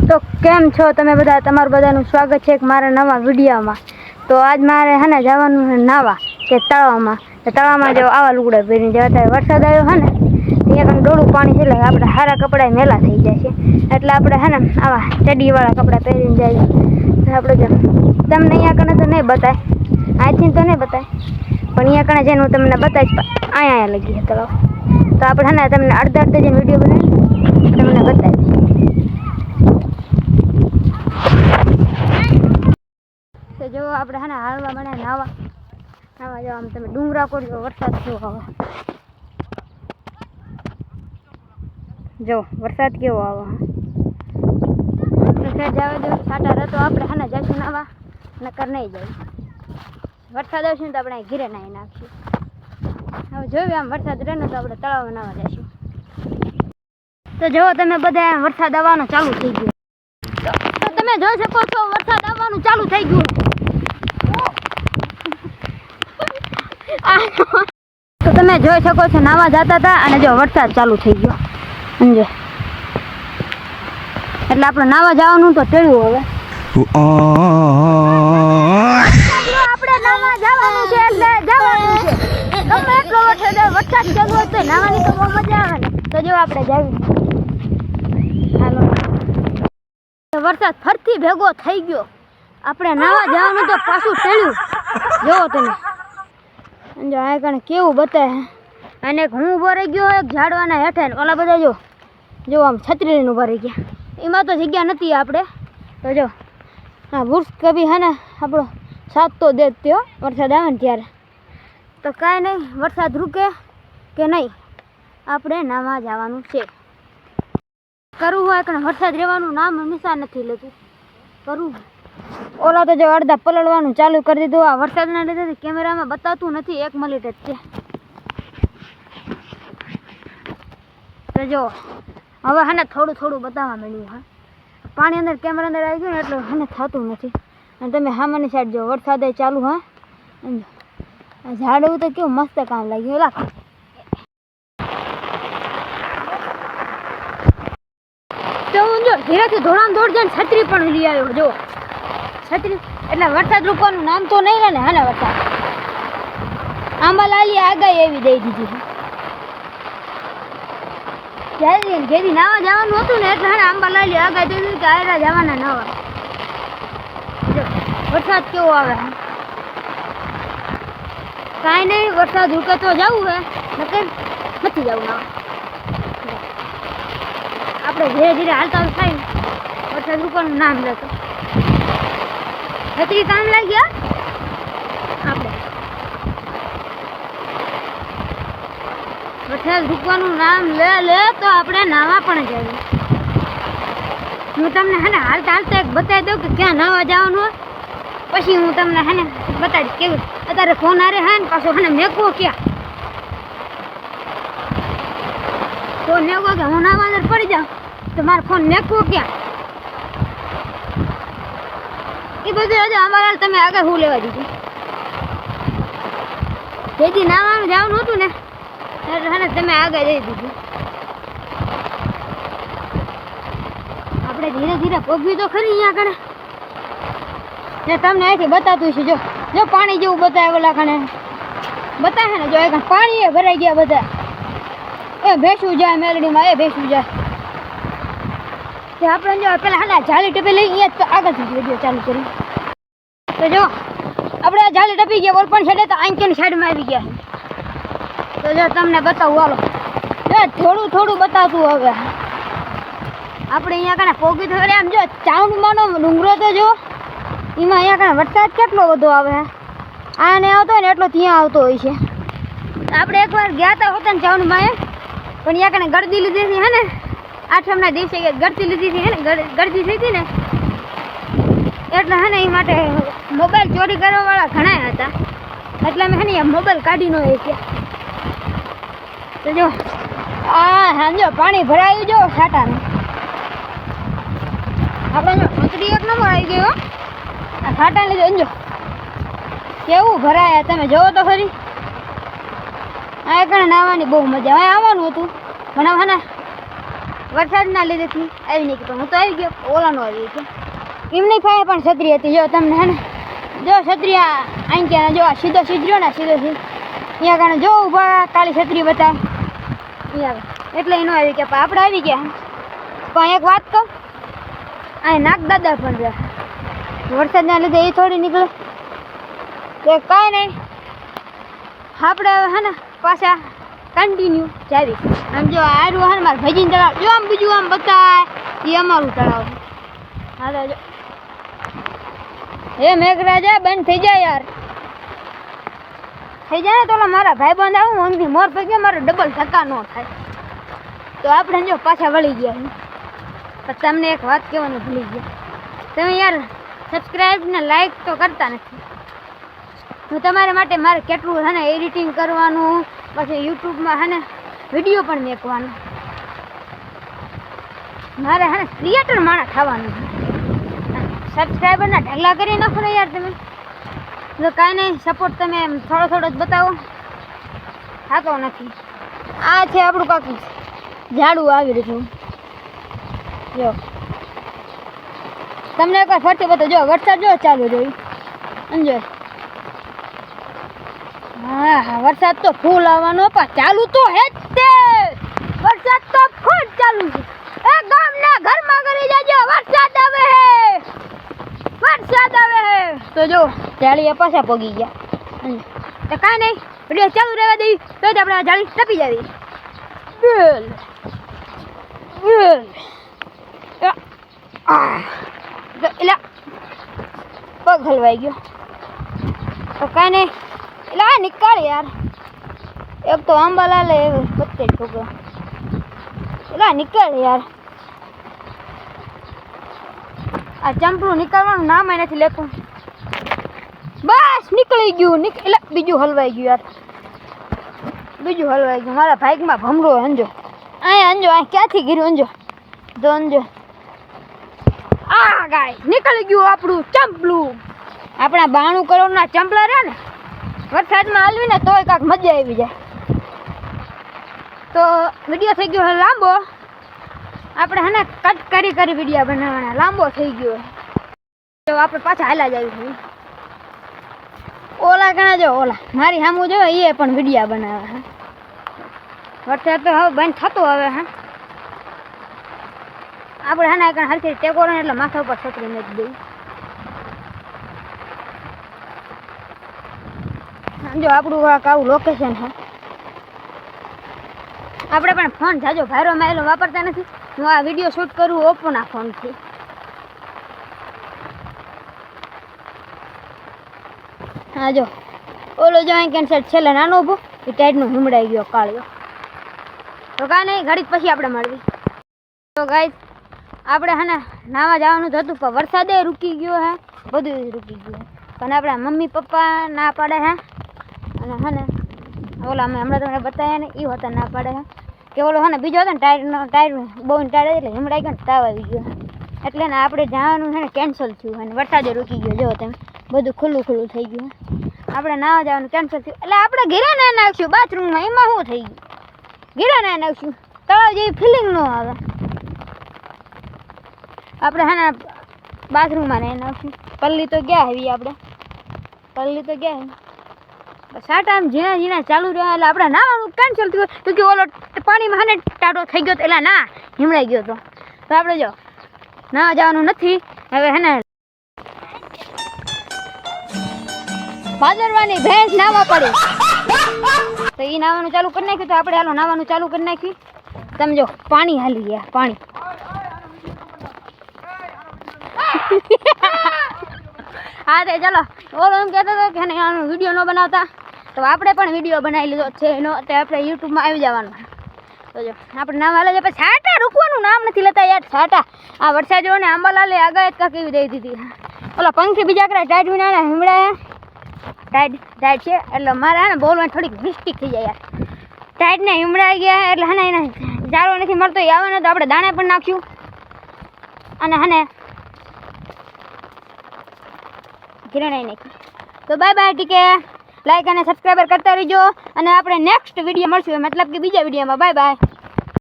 તો કેમ છો તમે બધા? તમારું બધાનું સ્વાગત છે મારા નવા વિડીયોમાં. તો આજ મારે હે ને જવાનું છે નાવા, કે તળાવમાં. તળાવમાં જો આવા લુગડા પહેરીને જવા ત્યારે વરસાદ આવ્યો હે ને અહીંયા કંઈક ડોળું પાણી છે એટલે આપણે સારા કપડાં મેલા થઈ જાય છે. એટલે આપણે હે ને આવા ચડીવાળા કપડાં પહેરીને જઈએ. આપણે જો, તમને અહીંયા કણે તો નહીં બતાય. અહીંથી તો નહીં બતાય. પણ અહીંયા કણે જઈને હું તમને બતાવીશ અહીંયા અહીંયા લગી તળાવ. તો આપણે હે ને તમને અડધા અડધા જઈને વીડિયો બનાવી તમને બતાવીશ. તો જો આપણે હે હાલવા મને નાવા નાવા જો આમ તમે ડુંગરા કરજો વરસાદ કેવો આવે. જો વરસાદ કેવો આવે. વરસાદ આવે જો છાટા રહેતો આપણે હે ને જઈશું નાવા, નકર નહીં જાય. વરસાદ આવશે ને તો આપણે ઘીરે નાહી નાખીશું હવે જોયું આમ વરસાદ રહે ને તો આપણે તળાવમાં નાવા જઈશું તો જો તમે બધા વરસાદ આવવાનો ચાલુ થઈ ગયો. તો તમે જોઈ શકો છો વરસાદ આવવાનું ચાલુ થઈ ગયું આ- તો તમે જોઈ શકો છો, નાવા જતા હતા અને જો વરસાદ ચાલુ થઈ ગયો. સમજો? એટલે આપણે નાવા જવાનું તો ટેળ્યું હવે. આપણે વરસાદ ચાલુ હોય તો નાવાની આવે તો જો આપણે જાવી. હાલો. વરસાદ ફરતી ભેગો થઈ ગયો. આપણે નાવા જવાનું તો પાછું ટેળ્યું. જોવો તમે. જો આ કણ કેવું બતાવે અને એક હું ઊભો રહી ગયો એક ઝાડવાના હેઠે ઓલા બધા જો જો આમ છત્રીને ઊભા રહી ગયા. એમાં તો જગ્યા નથી આપણે. તો જો હા વૃક્ષ કભી હે ને, આપણો સાથ તો દે ત્યો વરસાદ આવે ને ત્યારે. તો કાંઈ નહીં, વરસાદ રૂકે કે નહીં, આપણે નાવા જવાનું છે. કરવું હોય કે વરસાદ રહેવાનું નામ નિશાન નથી લેતું. કરવું ઓલા તો જો અડધા પલળવાનું ચાલુ કરી દીધું. આ વરસાદના લીધે કેમેરામાં બતાવતું નથી. એક મિનિટ જ છે. તો જો, હવે હને થોડું થોડું બતાવવા મળ્યું હા. પાણી અંદર કેમેરા અંદર આવી ગયું એટલે હને થતું નથી. અને તમે સામાન્ય સાઈડ જો, વરસાદ ચાલુ, હા. ઝાડવું તો કેવું મસ્ત કામ લાગ્યું. એલા તો હું જો ધીરેથી ધોળામ દોડ જઈને છત્રી પણ લઈ આવ્યો, જો. છત્રી. એટલે વરસાદ રૂપવાનું નામ તો નહીં રહે ને વરસાદ. આંબાલાલી આગાહી એવી દઈ દીધી છે. જેથી નાવા જવાનું હતું ને એટલે હે આંબા લાલી આગાહી દઈ દીધી કે આયરા જવાના નાવા. વરસાદ કેવો આવે. કાંઈ નહીં, વરસાદ રૂકે તો જવું હે. નકર નથી જવું નાવા. આપણે ધીરે ધીરે હાલતા થાય. વરસાદ રૂપવાનું નામ લેતો. છત્રી કામ લાગ્યા આપણે વરસાદ રૂકવાનું નામ લે લે, તો આપણે નાવા પણ જવું હું તમને હે ને હાલતા હાલતા એક બતાવી દઉં કે ક્યાં નાવા જવાનું પછી હું તમને હે ને બતાવીશ કેવું અત્યારે ફોન આરે હે ને પાછો હે મેકવો ક્યાં? ફોન મેકવો કે હું નાવા અંદર પડી જાઉં? તો મારો ફોન મેકવો ક્યાં? એ બધું હજુ અમારા તમે આગળ હું લેવા દીધું. જેથી નાવાનું જવાનું હતું ને હે તમે આગળ જઈ દીધું. આપણે ધીરે ધીરે પગવી તો ખરી અહીંયા કણે ને તમને અહીંથી બતાતું છે જો જો પાણી જેવું બતાવે ઓલા કણે બતાવે ને જો, એ પાણી એ ભરાઈ ગયા બધા. એ ભેસું જાય મેલડીમાં, એ ભેસું જાય. આપણે જો પેલા હા જાળી ટપી લઈ જ તો આગળથી વીડિયો ચાલુ કરી તો જો, આપણે જાળી ટપી ગયા ઓલપણ છેડે તો આંચોની સાઈડમાં આવી ગયા તો જો તમને બતાવું, હાલો. જો થોડું થોડું બતાવતું હવે. આપણે અહીંયા કણે પોગી ખરી, આમ જો ચાઉંડમાંનો ડુંગરો તો જો એમાં અહીંયા કણે વરસાદ કેટલો બધો આવે આને આવતો હોય ને એટલો ત્યાં આવતો હોય છે. આપણે એકવાર ગયા હતા હોતા ને ચાઉન્ડમાં એમ પણ અહીંયા કણે ગરદી લીધી હતી હે ને. આઠમના દિવસે ગળતી લીધી હતી ને, ગળ- ગળતી થઈ હતી ને, એટલે હે ને એ માટે મોબાઈલ ચોરી કરવાવાળા ઘણા હતા. એટલે અમે હે ને મોબાઈલ કાઢી નો કે તો જો, આ હાંજો પાણી ભરાયું જો સાટાનું આપણે જો છત્રી એક નંબર આવી ગયો. આ લીધે જો કેવું ભરાયા તમે જોવો તો ખરી. આ કણે નાવાની બહુ મજા. હવે આવવાનું હતું. પણ હવે ને વરસાદના લીધેથી આવી નહીં પણ હું તો આવી ગયો. ઓલાનો આવી ગયો એમની પાસે પણ છત્રી હતી. જો તમને હે ને, જો છત્રી અહીં ત્યાં જો સીધો સીધ્યો ને સીધો સીધ. અહીંયા કારણે જો ઊભા કાલી છત્રી બતાવે. અહીંયા એટલે એનો આવી ગયા. પણ આપણે આવી ગયા પણ એક વાત કહું અહીં નાગ દાદા પણ રહ્યા. વરસાદના લીધે એ થોડી નીકળે. તો કાંઈ નહીં. આપણે હે ને, પાછા કન્ટિન્યુ જાવી આમ જો આ ને મારે ભજીન તળાવ જો આમ બીજું આમ બતાય. એ અમારું તળાવ છે જો. હે મેઘરાજા, બંધ થઈ જાય યાર. થઈ જાય ને તો મારા ભાઈ બંધ આવું મમ્મી મોર પૈકી મારો ડબલ ધક્કા ન થાય. તો આપણે જો પાછા વળી ગયા પણ તમને એક વાત કહેવાનું ભૂલી ગયા. તમે યાર સબસ્ક્રાઈબ ને લાઈક તો કરતા નથી. હું તમારા માટે મારે કેટલું છે ને એડિટિંગ કરવાનું પછી યુટ્યુબમાં હે ને વીડિયો પણ મેકવાનો. મારે હે ને ક્રિએટર માણસ થવાનું સબસ્ક્રાઈબરના ઢગલા કરી નાખો ને યાર તમે. જો કાંઈ નહીં સપોર્ટ તમે એમ થોડો થોડો જ બતાવો. થતો નથી. આ છે આપણું કાંક. ઝાડું આવી રહ્યું જો. તમને વાર ફરતી બતો જો વરસાદ જો ચાલુ જોઈ અંજો હા વરસાદ તો ફૂલ આવવાનો, પણ ચાલુ તો હે જ તે. વરસાદ તો ફૂલ ચાલુ છે. એ ગામના ઘરમાં કરી જજો, વરસાદ આવે હે. વરસાદ આવે હે. તો જો જાળીએ પાછા પગી ગયા. તો કાંઈ નહીં વીડિયો ચાલુ રહેવા દઈ તો જ આપણે જાળી ટપી જાવી. બેલ બેલ. એટલે પગ હલવાઈ ગયો. તો કાંઈ નહીં એટલે આ નીકાળ યાર. એક તો આંબાલાલ એ પત્તે છોકરો એટલે આ નીકળ યાર. આ ચંપલું નીકળવાનું નામ એ નથી લેતું. બસ, નીકળી ગયું. એટલે બીજું હલવાઈ ગયું યાર. બીજું હલવાઈ ગયું. મારા ભાઈકમાં ભમરો અંજો અહીંયા અંજો અહીં ક્યાંથી ગીર્યું અંજો જો અંજો આ ગાય, નીકળી ગયું આપણું ચંપલું આપણા બાણું કરોડના ચંપલા રહ્યા ને વરસાદમાં હાલવી ને તોય કાંક મજા આવી જાય. તો વીડિયો થઈ ગયો લાંબો. આપણે હે કટ કરી કરી વીડિયો બનાવવાના. લાંબો થઈ ગયો તો આપણે પાછા હાલા જ આવી ઓલા ઘણા જો, ઓલા. મારી સામું જો, એ પણ વિડીયા બનાવે હે. વરસાદ તો હવે બંધ થતો હવે હે. આપણે હે ને હરખી ટેકો એટલે માથા ઉપર છોકરી નથી દઈ જો આપણું આ આવું લોકેશન છે. આપણે પણ ફોન જાજો ભાઈરો માયલો વાપરતા નથી. હું આ વીડિયો શૂટ કરું ઓપ્પોના ફોનથી હા જો ઓલો જો અહીં કેન્સર છેલ્લે નાનો ઊભો એ ટાઈટનો હિમડાઈ ગયો, કાળિયો. તો કાંઈ નહીં, ઘડીક પછી આપણે મળવી. તો ગાઈસ આપણે હે ને નાવા જવાનું જ હતું, પણ વરસાદે રૂકી ગયો હે બધું જ રૂકી ગયું હે. પણ આપણા મમ્મી પપ્પા ના પાડે હે. અને હે ઓલા અમે હમણાં તમને બતાવ્યા ને એ હોતા ના પાડે કે ઓલો હે બીજો હતો ને ટાયરનો ટાયર બહુ ટાયર એટલે હમણાં ગયો તાવ આવી ગયો એટલે ને આપણે જવાનું છે ને કેન્સલ થયું અને વરસાદે રૂકી ગયો, જો તમે. બધું ખુલ્લું ખુલ્લું થઈ ગયું આપણે નાવા જવાનું કેન્સલ થયું. એટલે આપણે ઘરે ના નાખ્યું બાથરૂમમાં એમાં શું થઈ ગયું? ઘરે ના નાખ્યું તળાવ જેવી ફિલિંગ ન આવે. આપણે હા બાથરૂમમાં નહીં નાખ્યું પલ્લી તો ગયા હેવી આપણે. પલ્લી તો ગયા હે જીણા ઝીણા ચાલુ રહ્યા? એટલે આપણે નાવાનું કેન્સલ થયું તો કે ઓલો પાણીમાં હાને ટાટો થઈ ગયો એટલે ના, હિમડાઈ ગયો તો. તો આપણે જો, ના જવાનું નથી. હવે હે ને ભાદરવાની ભેંસ નાવા પડી. તો એ નાવાનું ચાલુ કરી નાખ્યું તો આપણે હાલો નાવાનું ચાલુ કરી નાખ્યું. તમે જો, પાણી હાલી ગયા, પાણી. હા તે ચાલો, ઓલો એમ કહેતો હતો કે આનો વીડિયો ન બનાવતા. તો આપણે પણ વીડિયો બનાવી લીધો છે એનો, તે આપણે યુટ્યુબમાં આવી જવાનું. તો જો, આપણે નામ હાલે છે પછી છાટા રૂકવાનું નામ નથી લેતા યાર, છાટા. આ વરસાદ જો ને આંબાલાલે આગાયત કાંક એવી દઈ દીધી. ઓલા પંખી બીજા કરે, ટાઈટ વિના હિમડાયા ટાઈટ ટાઈટ છે, એટલે મારે ને બોલવાની થોડીક મિસ્ટેક થઈ જાય યાર. ટાઈટ ને હિમડાઈ ગયા, એટલે હે ને એને જાળો નથી મળતો, એ આવે ને તો આપણે દાણે પણ નાખ્યું અને હે ને ઘીરણાઈ નાખી. તો બાય બાય ટીકે. લાઈક અને સબસ્ક્રાઈબર કરતા રહીજો. અને આપણે નેક્સ્ટ વીડિયો મળશું. મતલબ કે બીજા વિડીયોમાં. Bye bye